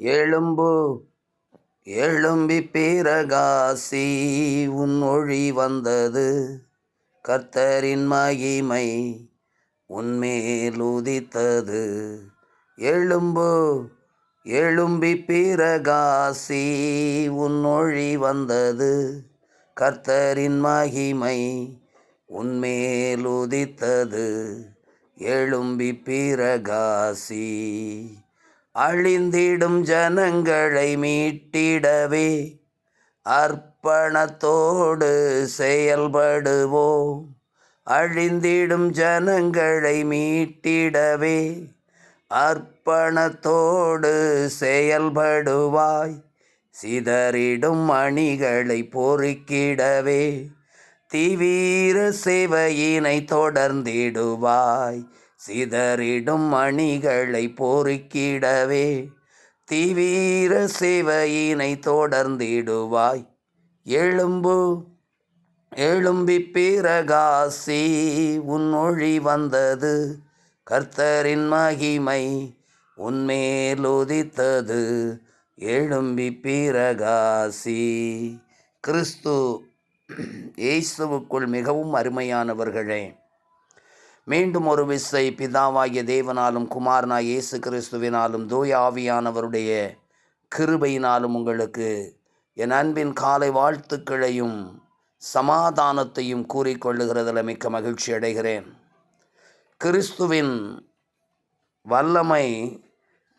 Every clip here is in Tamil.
எழும்பு எழும்பி பிரகாசி உன் ஒழி வந்தது. கர்த்தரின் மகிமை உன்மேல் உதித்தது. எழும்பு எழும்பி பிரகாசி உன் ஒழி வந்தது. கர்த்தரின் மகிமை உன்மேல் உதித்தது. எழும்பி பிரகாசி. அழிந்திடும் ஜனங்களை மீட்டிடவே. அர்ப்பணத்தோடு செயல்படுவோம். அழிந்திடும் ஜனங்களை மீட்டிடவே. அர்ப்பணத்தோடு செயல்படுவாய். சிதறிடும் மணிகளை பொறுக்கிடவே. தீவீர சேவையினை தொடர்ந்திடுவாய். சிதறிடும் மணிகளை பொறுக்கிடவே தீவீர சிவையினை தொடர்ந்திடுவாய். எழும்பு எழும்பி பிரகாசி உன் ஒழி வந்தது. கர்த்தரின் மகிமை உன்மேல் உதித்தது. எழும்பி பிரகாசி. கிறிஸ்து இயேசுவுக்குள் மிகவும் அருமையானவர்களே மீண்டும் ஒரு விசை பிதாவாகிய தேவனாலும் குமாரனாய் இயேசு கிறிஸ்துவினாலும் தூய ஆவியானவருடைய கிருபையினாலும் உங்களுக்கு என் அன்பின் காலை வாழ்த்துக்களையும் சமாதானத்தையும் கூறிக்கொள்ளுகிறதில் மிக்க மகிழ்ச்சி அடைகிறேன். கிறிஸ்துவின் வல்லமை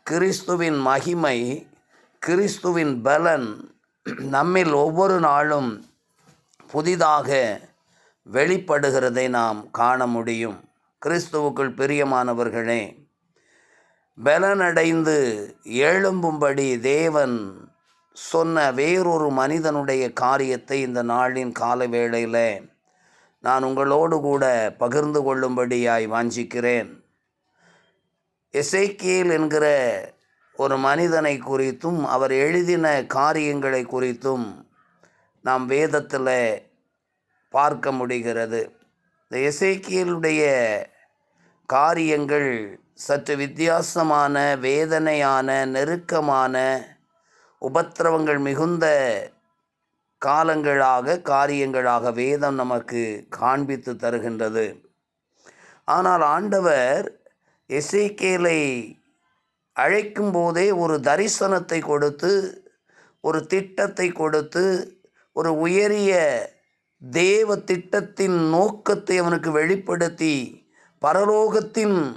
கிறிஸ்துவின் மகிமை கிறிஸ்துவின் பலன் நம்மில் ஒவ்வொரு நாளும் புதிதாக வெளிப்படுகிறதை நாம் காண முடியும். கிறிஸ்துவுக்குள் பிரியமானவர்களே பலனடைந்து எழும்பும்படி தேவன் சொன்ன வேறொரு மனிதனுடைய காரியத்தை இந்த நாளின் கால வேளையில் நான் உங்களோடு கூட பகிர்ந்து கொள்ளும்படியாய் வாஞ்சிக்கிறேன். எசேக்கியேல் என்கிற ஒரு மனிதனை குறித்தும் அவர் எழுதின காரியங்களை குறித்தும் நாம் வேதத்தில் பார்க்க முடிகிறது. இந்த இசைக்கியலுடைய காரியங்கள் சற்று வித்தியாசமான வேதனையான நெருக்கமான உபத்திரவங்கள் மிகுந்த காலங்களாக காரியங்களாக வேதம் நமக்கு காண்பித்து தருகின்றது. ஆனால் ஆண்டவர் இசைக்கேலை அழைக்கும் போதே ஒரு தரிசனத்தை கொடுத்து ஒரு திட்டத்தை கொடுத்து ஒரு உயரிய தேவ திட்டத்தின் நோக்கத்தை அவனுக்கு வெளிப்படுத்தி பரலோகத்தின்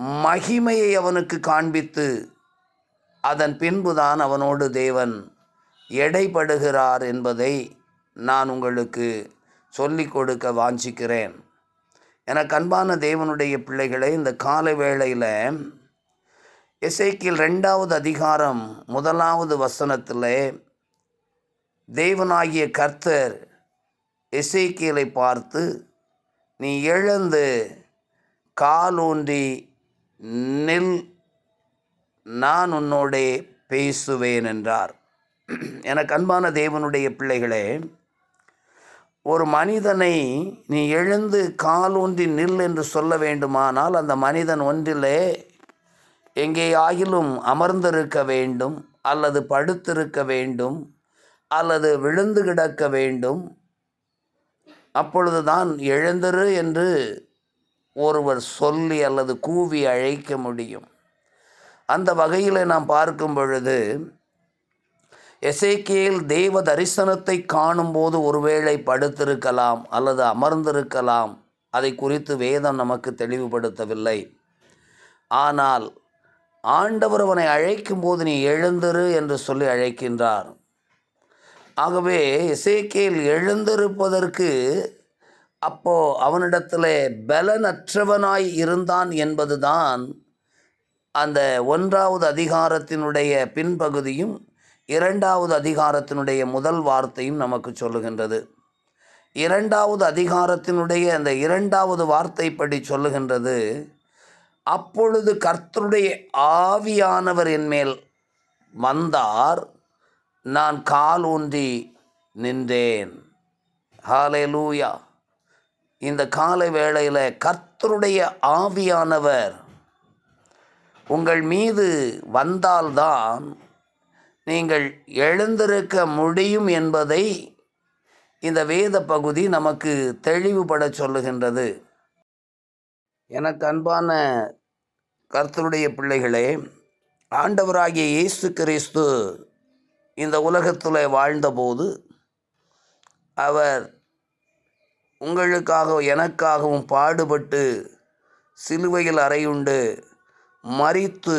மகிமையை அவனுக்கு காண்பித்து அதன் பின்புதான் அவனோடு தேவன் எடைபடுகிறார் என்பதை நான் உங்களுக்கு சொல்லிக் கொடுக்க வாஞ்சிக்கிறேன். எனக்கு அன்பான தேவனுடைய பிள்ளைகளை இந்த கால வேளையில் இசைக்கில் ரெண்டாவது அதிகாரம் முதலாவது வசனத்தில் தேவனாகிய கர்த்தர் எசேக்கியலை பார்த்து நீ எழுந்து காலூன்றி நில் நான் உன்னோடே பேசுவேன் என்றார். எனக்கு அன்பான தேவனுடைய பிள்ளைகளே ஒரு மனிதனை நீ எழுந்து காலூன்றி நில் என்று சொல்ல வேண்டுமானால் அந்த மனிதன் ஒன்றிலே எங்கே ஆகிலும் அமர்ந்திருக்க வேண்டும் அல்லது படுத்திருக்க வேண்டும் அல்லது விழுந்து கிடக்க வேண்டும் அப்பொழுதுதான் எழுந்திரு என்று ஒருவர் சொல்லி அல்லது கூவி அழைக்க முடியும். அந்த வகையில் நாம் பார்க்கும் பொழுது எசேக்கியேல் தெய்வ தரிசனத்தை காணும்போது ஒருவேளை படுத்திருக்கலாம் அல்லது அமர்ந்திருக்கலாம். அதை குறித்து வேதம் நமக்கு தெளிவுபடுத்தவில்லை. ஆனால் ஆண்டவர் அவனை அழைக்கும் போது நீ எழுந்திரு என்று சொல்லி அழைக்கின்றார். ஆகவே எசேக்கியேல் எழுந்திருப்பதற்கு அப்போ அவனிடத்தில் பலனற்றவனாய் இருந்தான் என்பதுதான் அந்த ஒன்றாவது அதிகாரத்தினுடைய பின்பகுதியும் இரண்டாவது அதிகாரத்தினுடைய முதல் வார்த்தையும் நமக்கு சொல்லுகின்றது. இரண்டாவது அதிகாரத்தினுடைய அந்த இரண்டாவது வார்த்தைப்படி சொல்லுகின்றது அப்பொழுது கர்த்தருடைய ஆவியானவர் என்மேல் வந்தார் நான் கால் ஊன்றி நின்றேன். ஹாலே லூயா இந்த காலை வேளையில் கர்த்தருடைய ஆவியானவர் உங்கள் மீது வந்தால்தான் நீங்கள் எழுந்திருக்க முடியும் என்பதை இந்த வேத பகுதி நமக்கு தெளிவுபட சொல்லுகின்றது. எனக்கு அன்பான கர்த்தருடைய பிள்ளைகளே ஆண்டவராகிய இயேசு கிறிஸ்து இந்த உலகத்தில் வாழ்ந்தபோது அவர் உங்களுக்காக எனக்காகவும் பாடுபட்டு சிலுவையில் அறையுண்டு மறித்து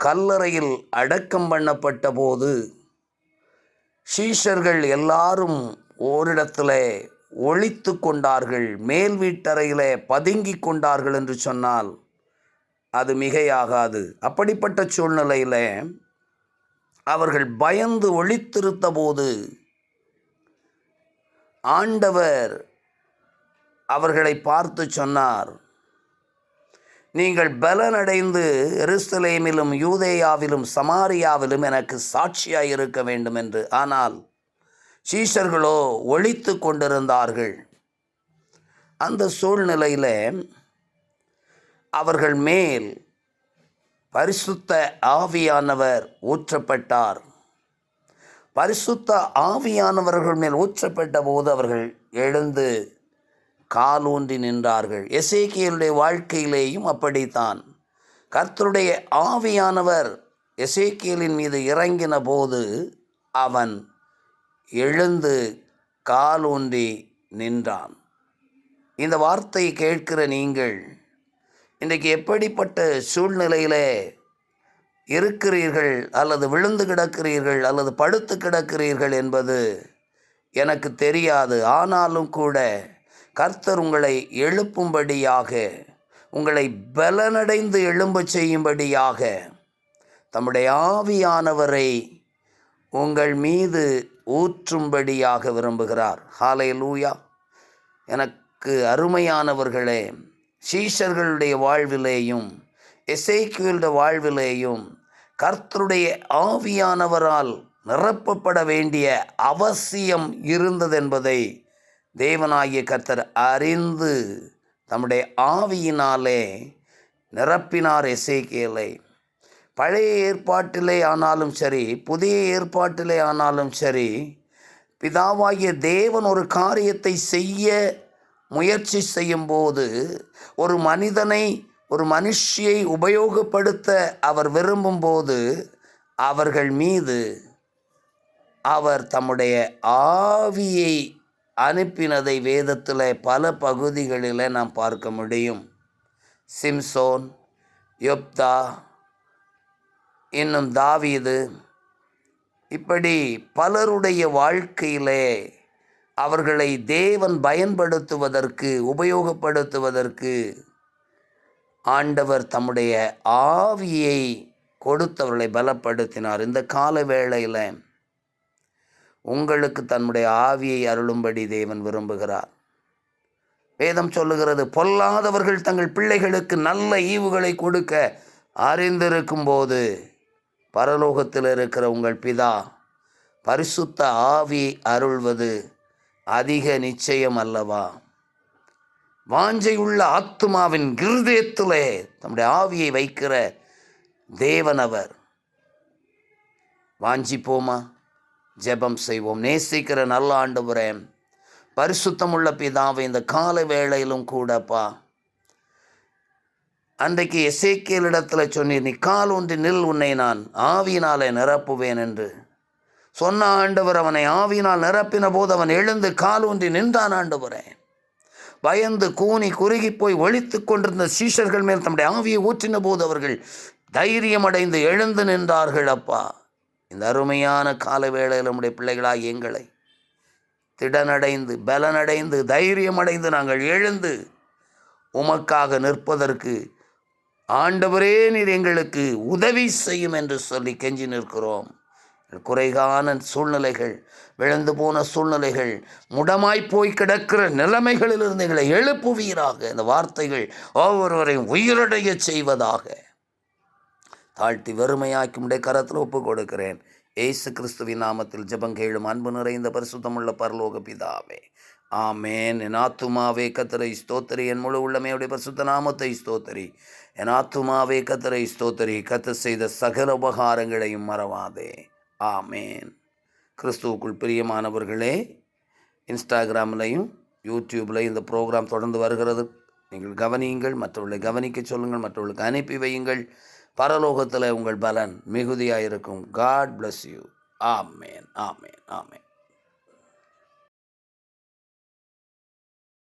கல்லறையில் அடக்கம் பண்ணப்பட்ட போது சீஷர்கள் எல்லாரும் ஓரிடத்தில் ஒழித்து கொண்டார்கள் மேல் வீட்டறையிலே பதுங்கி கொண்டார்கள் என்று சொன்னால் அது மிகையாகாது. அப்படிப்பட்ட சூழ்நிலையில் அவர்கள் பயந்து ஒழித்திருத்த போது ஆண்டவர் அவர்களை பார்த்து சொன்னார் நீங்கள் பலனடைந்து எருசலேமிலும் யூதேயாவிலும் சமாரியாவிலும் எனக்கு சாட்சியாக இருக்க வேண்டும் என்று ஆனால் சீஷர்களோ ஒழித்து கொண்டிருந்தார்கள். அந்த சூழ்நிலையில் அவர்கள் மேல் பரிசுத்த ஆவியானவர் ஊற்றப்பட்டார். பரிசுத்த ஆவியானவர்கள் மேல் ஊற்றப்பட்ட போது அவர்கள் எழுந்து காலூன்றி நின்றார்கள். எசேக்கியலுடைய வாழ்க்கையிலேயும் அப்படித்தான். கர்த்தருடைய ஆவியானவர் எசேக்கியலின் மீது இறங்கின போது அவன் எழுந்து காலூன்றி நின்றான். இந்த வார்த்தையை கேட்கிற நீங்கள் இன்றைக்கு எப்படிப்பட்ட சூழ்நிலையிலே இருக்கிறீர்கள் அல்லது விழுந்து கிடக்கிறீர்கள் அல்லது படுத்து கிடக்கிறீர்கள் என்பது எனக்கு தெரியாது. ஆனாலும் கூட கர்த்தர் உங்களை எழுப்பும்படியாக உங்களை பலனடைந்து எழும்பச் செய்யும்படியாக தம்முடைய ஆவியானவரை உங்கள் மீது ஊற்றும்படியாக விரும்புகிறார். ஹாலை லூயா எனக்கு அருமையானவர்களே சீஷர்களுடைய வாழ்விலேயும் எசைக்கியலுடைய வாழ்விலேயும் கர்த்தருடைய ஆவியானவரால் நிரப்பப்பட வேண்டிய அவசியம் இருந்ததென்பதை தேவனாகிய கர்த்தர் அறிந்து தம்முடைய ஆவியினாலே நிரப்பினார் எசேக்கியலை. பழைய ஏற்பாட்டிலே ஆனாலும் சரி புதிய ஏற்பாட்டிலே ஆனாலும் சரி பிதாவாகிய தேவன் ஒரு காரியத்தை செய்ய முயற்சி செய்யும்போது ஒரு மனிதனை ஒரு மனுஷியை உபயோகப்படுத்த அவர் விரும்பும்போது அவர்கள் மீது அவர் தம்முடைய ஆவியை அனுப்பினதை வேதத்தில் பல பகுதிகளில் நாம் பார்க்க முடியும். சிம்சோன் யொப்தா இன்னும் தாவீது இப்படி பலருடைய வாழ்க்கையிலே அவர்களை தேவன் பயன்படுத்துவதற்கு உபயோகப்படுத்துவதற்கு ஆண்டவர் தம்முடைய ஆவியை கொடுத்தவர்களை பலப்படுத்தினார். இந்த கால வேளையில் உங்களுக்கு தன்னுடைய ஆவியை அருளும்படி தேவன் விரும்புகிறார். வேதம் சொல்லுகிறது பொல்லாதவர்கள் தங்கள் பிள்ளைகளுக்கு நல்ல ஈவுகளை கொடுக்க அறிந்திருக்கும் போது பரலோகத்தில் இருக்கிற உங்கள் பிதா பரிசுத்த ஆவி அருள்வது அதிக நிச்சயம் அல்லவா? வாஞ்சையுள்ள ஆத்மாவின் கிருதயத்திலே தம்முடைய ஆவியை வைக்கிற தேவனவர் வாஞ்சிப்போமா? ஜெபம் செய்வோம். நேசிக்கிற நல்ல ஆண்டவரே பரிசுத்தமுள்ள பிதாவை இந்த கால வேளையிலும் கூடப்பா. அன்றைக்கு எசேக்கியலிடத்தில் சொன்னீர் நீ கால் ஒன்று நில் உன்னை நான் ஆவியினாலே நிரப்புவேன் என்று. சொன்ன ஆண்டவர் அவனை ஆவியினால் நிரப்பின போது அவன் எழுந்து கால் நின்றான் ஆண்டவரே. பயந்து கூனி குறுகி போய் ஒழித்து கொண்டிருந்த சீஷர்கள் மேல் தம்முடைய ஆவியை ஊற்றின போது அவர்கள் தைரியம் அடைந்து எழுந்து நின்றார்கள் அப்பா. இந்த அருமையான கால வேளையில் நம்முடைய பிள்ளைகளாக எங்களை திடனடைந்து பலனடைந்து தைரியம் அடைந்து நாங்கள் எழுந்து உமக்காக நிற்பதற்கு ஆண்டவரே நீர் எங்களுக்கு உதவி செய்யும் என்று சொல்லி கெஞ்சி நிற்கிறோம். குறைகான சூழ்நிலைகள் விழுந்து போன சூழ்நிலைகள் முடமாய் போய் கிடக்கிற நிலைமைகளிலிருந்து எங்களை எழுப்புவீராக. இந்த வார்த்தைகள் ஒவ்வொருவரையும் உயிரடைய செய்வதாக. தாழ்த்தி வெறுமையாக்கி உடைய கரத்தில் ஒப்பு கொடுக்கிறேன். ஏசு கிறிஸ்துவின் நாமத்தில் ஜெபங்கேளும் அன்பு நிறைந்த பரிசுத்தமுள்ள பரலோக பிதாவே. ஆமேன். என் ஆத்துமாவே கத்தரை ஸ்தோத்தரி. என் முழு உள்ளமையுடைய பரிசுத்த நாமத்தை ஸ்தோத்தரி. என் ஆத்துமாவே கத்தரை ஸ்தோத்தரி. கத்த செய்த சகல உபகாரங்களையும் மறவாதே. ஆமேன். கிறிஸ்துவுக்குள் பிரியமானவர்களே இன்ஸ்டாகிராம்லையும் யூடியூப்லையும் இந்த ப்ரோக்ராம் தொடர்ந்து வருகிறது. நீங்கள் கவனியுங்கள் மற்றவர்களை கவனிக்க சொல்லுங்கள் மற்றவர்களுக்கு அனுப்பி வையுங்கள். பரலோகத்தில் உங்கள் பலன் மிகுதியாக இருக்கும் God bless you amen amen amen.